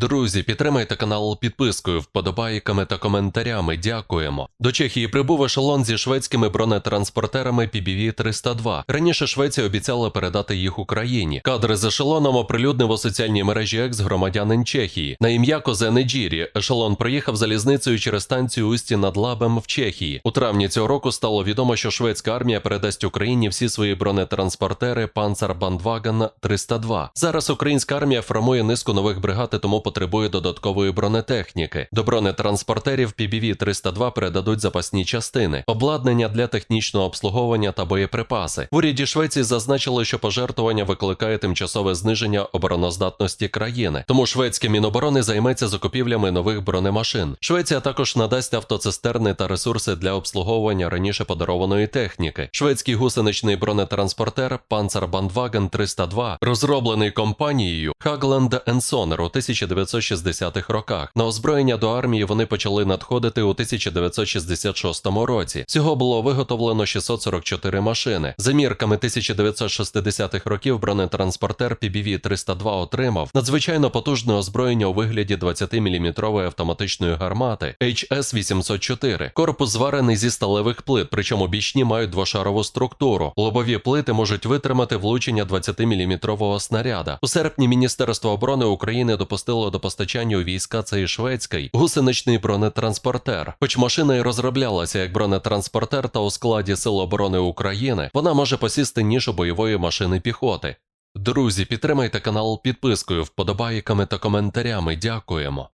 Друзі, підтримайте канал підпискою, вподобайками та коментарями. Дякуємо. До Чехії прибув ешелон зі шведськими бронетранспортерами PBV 302. Раніше Швеція обіцяла передати їх Україні. Кадри з ешелоном оприлюднив у соціальній мережі екс-громадянин Чехії. На ім'я Козени Джірі ешелон проїхав залізницею через станцію Усті над Лабем в Чехії. У травні цього року стало відомо, що шведська армія передасть Україні всі свої бронетранспортери Panzer 302. Зараз українська армія формує низку нових бригад тому потребує додаткової бронетехніки. До бронетранспортерів PBV 302 передадуть запасні частини, обладнання для технічного обслуговування та боєприпаси. В уряді Швеції зазначили, що пожертвування викликає тимчасове зниження обороноздатності країни. Тому шведське міноборони займеться закупівлями нових бронемашин. Швеція також надасть автоцистерни та ресурси для обслуговування раніше подарованої техніки. Шведський гусеничний бронетранспортер Panzer Bandwagen 302 розроблений компанією Hagland Sonner у 1960-х роках. На озброєння до армії вони почали надходити у 1966 році. Всього було виготовлено 644 машини. За мірками 1960-х років бронетранспортер PBV 302 отримав надзвичайно потужне озброєння у вигляді 20-мм автоматичної гармати HS-804. Корпус зварений зі сталевих плит, причому бічні мають двошарову структуру. Лобові плити можуть витримати влучення 20-мм снаряда. У серпні Міністерство оборони України допустило до постачання у війська цей шведський гусеничний бронетранспортер. Хоч машина і розроблялася як бронетранспортер та у складі Сил оборони України, вона може посісти ніж у бойової машини піхоти. Друзі, підтримайте канал підпискою, вподобайками та коментарями. Дякуємо.